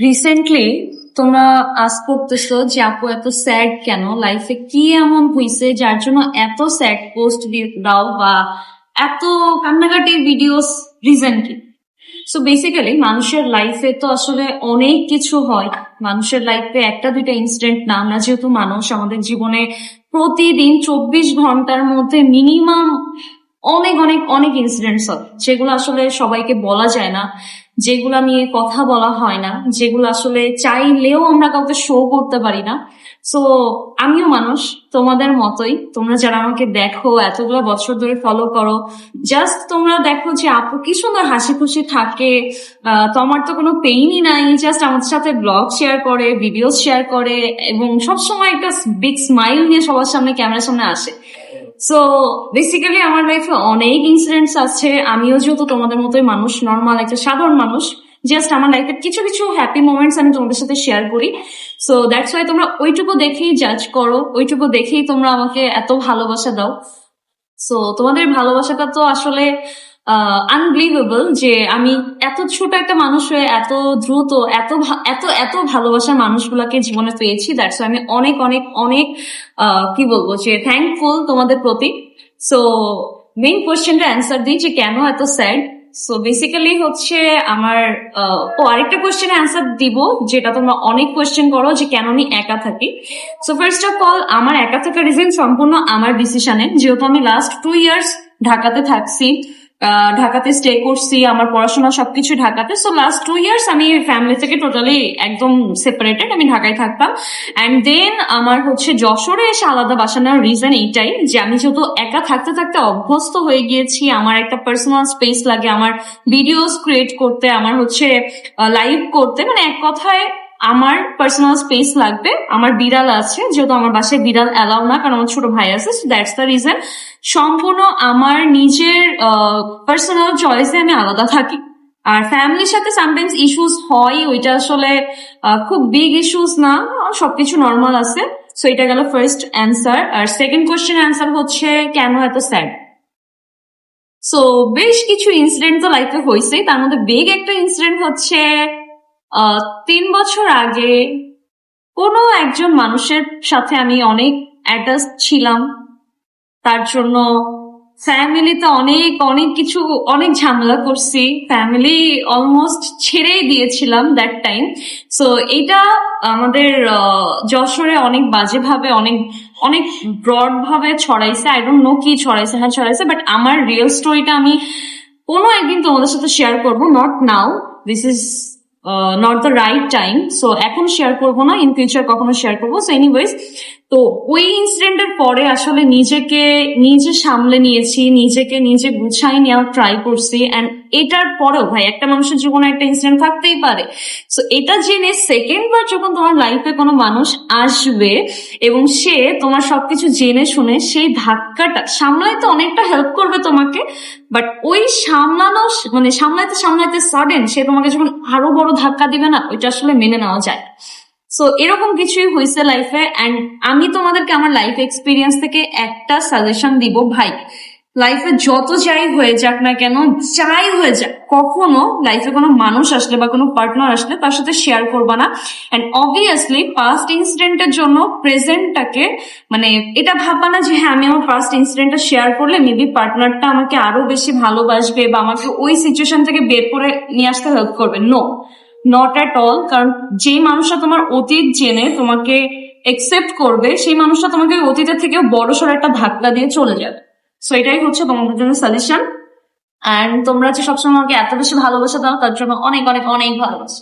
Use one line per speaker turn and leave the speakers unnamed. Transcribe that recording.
Recently তোমরা আজ করতেছো যে, আপু, এত স্যাড কেন? লাইফে কি এমন হয়েছে যার জন্য এত স্যাড পোস্ট দাও বা এত কান্নাকাটি ভিডিওস রিসেন্টলি সো বেসিক্যালি মানুষের লাইফে তো আসলে অনেক কিছু হয়। মানুষের লাইফে একটা দুইটা ইনসিডেন্ট না, আমরা যেহেতু মানুষ, আমাদের জীবনে প্রতিদিন চব্বিশ ঘণ্টার মধ্যে মিনিমাম অনেক অনেক অনেক ইনসিডেন্টস হয়। যেগুলো আসলে সবাইকে বলা যায় না। যেগুলো নিয়ে কথা বলা হয় না, যেগুলো আসলে চাইলেও আমরা কাউকে শো করতে পারি না। সো আমিও মানুষ, তোমাদের মতোই। তোমরা যারা আমাকে দেখো, এতগুলো বছর ধরে ফলো করো জাস্ট তোমরা দেখো যে আপু কি সুন্দর হাসি খুশি থাকে। তোমার তো কোনো পেইনই নাই জাস্ট আমাদের সাথে ব্লগ শেয়ার করে ভিডিও শেয়ার করে, এবং সবসময় একটা বিগ স্মাইল নিয়ে সবার সামনে ক্যামেরার সামনে আসে। সো বেসিক্যালি আমার লাইফে অনেক ইনসিডেন্টস আছে। আমিও যেহেতু তোমাদের মতোই মানুষ নর্মাল একটা সাধারণ মানুষ জাস্ট আমার লাইফে কিছু কিছু হ্যাপি মোমেন্টস আমি তোমাদের সাথে শেয়ার করি। সো দ্যাটস ওয়াই তোমরা ওইটুকু দেখেই জাজ করো, ওইটুকু দেখেই তোমরা আমাকে এত ভালোবাসা দাও। সো তোমাদের ভালোবাসাটা তো আসলে আনবিলিভেবল যে আমি এত ছোট একটা মানুষ হয়ে এত দ্রুত, এত এত এত ভালোবাসার মানুষগুলাকে জীবনে পেয়েছি দ্যাটস আমি অনেক অনেক অনেক কি বলব, যে থ্যাঙ্কফুল তোমাদের প্রতি। সো মেইন কোয়েশ্চেনটা অ্যান্সার দিই যে কেন এত স্যাড সো বেসিক্যালি হচ্ছে আমার ও আরেকটা কোয়েশ্চেন অ্যান্সার দিব, যেটা তোমরা অনেক কোয়েশ্চেন করো যে কেন আমি একা থাকি। সো ফার্স্ট অফ অল আমার একা থাকার রিজন সম্পূর্ণ আমার ডিসিশনে যেহেতু আমি লাস্ট টু ইয়ার্স ঢাকাতে থাকছি ঢাকাতে স্টে করছি, আমার পড়াশোনা সবকিছু ঢাকাতে। সো লাস্ট টু ইয়ার্স আমি ফ্যামিলি থেকে টোটালি একদম সেপারেটেড আমি ঢাকায় থাকতাম। অ্যান্ড দেন আমার হচ্ছে যশোরে এসে আলাদা বাসা নেওয়ার রিজন এইটাই যে আমি যেহেতু একা থাকতে থাকতে অভ্যস্ত হয়ে গিয়েছি, আমার একটা পার্সোনাল স্পেস লাগে, আমার ভিডিওস ক্রিয়েট করতে, আমার হচ্ছে লাইভ করতে। মানে এক কথায় আমার পার্সোনাল স্পেস লাগবে, আমার বিড়াল আছে, যেহেতু আমার বাসায় বিড়াল অ্যালাউ না, কারণ আমার ছোট ভাই আছে দ্যাটস দ্য রিজন সম্পূর্ণ আমার নিজের পার্সোনাল চয়েসে আমি আলাদা থাকি। আর ফ্যামিলির সাথে সামটাইমস ইস্যুস হয়, ওইটা আসলে খুব বিগ ইস্যুস না, সবকিছু নর্মাল আছে। সো এটা গেল ফার্স্ট অ্যান্সার আর সেকেন্ড কোয়েশ্চেন অ্যান্সার হচ্ছে, কেন এত স্যাড সো বেশ কিছু ইনসিডেন্ট তো লাইফে হয়েছে তার মধ্যে বিগ একটা ইনসিডেন্ট হচ্ছে তিন বছর আগে কোনো একজন মানুষের সাথে আমি অনেক অ্যাটাচ ছিলাম। তার জন্য ফ্যামিলিতে অনেক অনেক কিছু, অনেক ঝামেলা করছি। ফ্যামিলি অলমোস্ট ছেড়েই দিয়েছিলাম দ্যাট টাইম সো এটা আমাদের যশোরে অনেক বাজেভাবে, অনেক অনেক ব্রড ভাবে ছড়াইছে। আই ডোন্ট নো কি ছড়াইছে হ্যাঁ ছড়াইছে বাট আমার রিয়েল স্টোরিটা আমি কোনো একদিন তোমাদের সাথে শেয়ার করব not now this is not the right time so এখন শেয়ার করব না ইন ফিউচার কখনো শেয়ার করব। সো এনিওয়েজ তো ওই ইনসিডেন্টের পরে আসলে নিজেকে, নিজে সামলে নিয়েছি, নিজেকে নিজে গুছাই নেওয়ার ট্রাই করছি অ্যান্ড এটার পরেও ভাই, একটা মানুষের জীবনে একটা ইনসিডেন্ট থাকতেই পারে। সো এটা জেনে সেকেন্ড বার যখন তোমার লাইফে কোনো মানুষ আসবে, এবং সে তোমার সবকিছু জেনে শুনে সেই ধাক্কাটা, সামলাইতে অনেকটা হেল্প করবে তোমাকে বাট ওই সামলানো মানে সামলাইতে সামলাইতে সাডেন সে তোমাকে যখন আরও বড় ধাক্কা দিবে না, ওইটা আসলে মেনে নেওয়া যায় সো এরকম কিছুই হয়েছে লাইফে অ্যান্ড আমি তোমাদেরকে আমার লাইফ এক্সপিরিয়েন্স থেকে একটা সাজেশন দিব, ভাই। লাইফে যত যাই হয়ে যাক না কেন, যাই হয়ে যাক, কখনো লাইফে কোনো মানুষ আসলে বা কোনো পার্টনার আসলে তার সাথে শেয়ার করবা না। অ্যান্ড অবভিয়াসলি পাস্ট ইনসিডেন্টের জন্য প্রেজেন্টটাকে মানে এটা ভাববা না যে হ্যাঁ আমি আমার পাস্ট ইনসিডেন্টটা শেয়ার করলে মেবি পার্টনারটা আমাকে আরও বেশি ভালোবাসবে বা আমাকে ওই সিচুয়েশন থেকে বের করে নিয়ে আসতে হেল্প করবে। নো নট অ্যাট অল কারণ যে মানুষটা তোমার অতীত জেনে তোমাকে একসেপ্ট করবে, সেই মানুষটা তোমাকে অতীতের থেকেও বড় সড় একটা ধাক্কা দিয়ে চলে যাবে। সো এটাই হচ্ছে তোমাদের জন্য সাজেশন অ্যান্ড তোমরা যে সবসময় আমাকে এত বেশি ভালোবাসা দাও, তার জন্য অনেক অনেক অনেক ভালোবাসা।